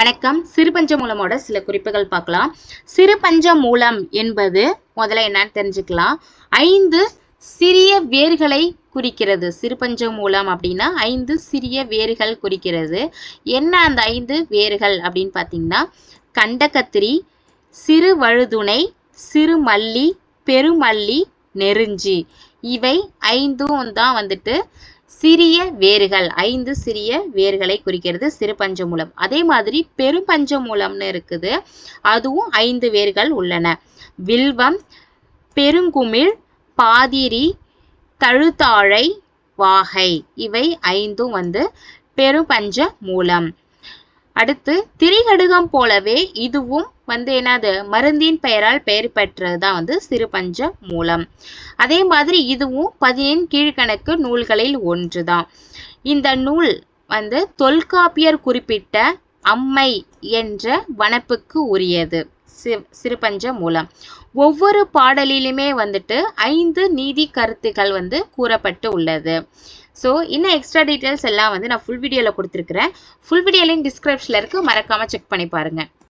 வணக்கம். சிறுபஞ்ச மூலமோட சில குறிப்புகள் பார்க்கலாம். சிறுபஞ்ச மூலம் என்பது முதல்ல என்னன்னு தெரிஞ்சுக்கலாம். ஐந்து சிறிய வேர்களை குறிக்கிறது. சிறுபஞ்ச மூலம் அப்படின்னா ஐந்து சிறிய வேர்கள் குறிக்கிறது. என்ன அந்த ஐந்து வேர்கள் அப்படின்னு பார்த்தீங்கன்னா கண்டகத்திரி சிறு வழுதுணை சிறு மல்லி பெருமல்லி நெருஞ்சி. இவை ஐந்தும் தான் வந்துட்டு சிறிய வேர்கள் ஐந்து சிறிய வேர்களை குறிக்கிறது சிறு பஞ்சமூலம் அதே மாதிரி பெரும்பஞ்சமூலம்னு இருக்குது அதுவும் ஐந்து வேர்கள் உள்ளன. வில்வம் பெருங்குமிழ் பாதிரி தழுத்தாழை வாகை இவை ஐந்தும் வந்து பெரும்பஞ்ச மூலம். அடுத்து திரிகடுகம் போலவே இதுவும் வந்து என்னது? மருந்தின் பெயரால் பெயர் பெற்றது தான் வந்து சிறுபஞ்ச மூலம். அதே மாதிரி இதுவும் பதினெண் கீழ்கணக்கு நூல்களில் ஒன்றுதான். இந்த நூல் வந்து தொல்காப்பியர் குறிப்பிட்ட அம்மை என்ற வனப்புக்கு உரியது. சிறுபஞ்ச மூலம். ஒவ்வொரு பாடலிலுமே வந்துட்டு ஐந்து நீதி கருத்துக்கள் வந்து கூறப்பட்டு உள்ளது. ஸோ இன்னும் எக்ஸ்ட்ரா டீட்டெயில்ஸ் எல்லாம் வந்து நான் ஃபுல் வீடியோவில் கொடுத்துருக்குறேன். ஃபுல் வீடியோ லிங்க் டிஸ்கிரிப்ஷனில் இருக்குது மறக்காமல் செக் பண்ணி பாருங்கள்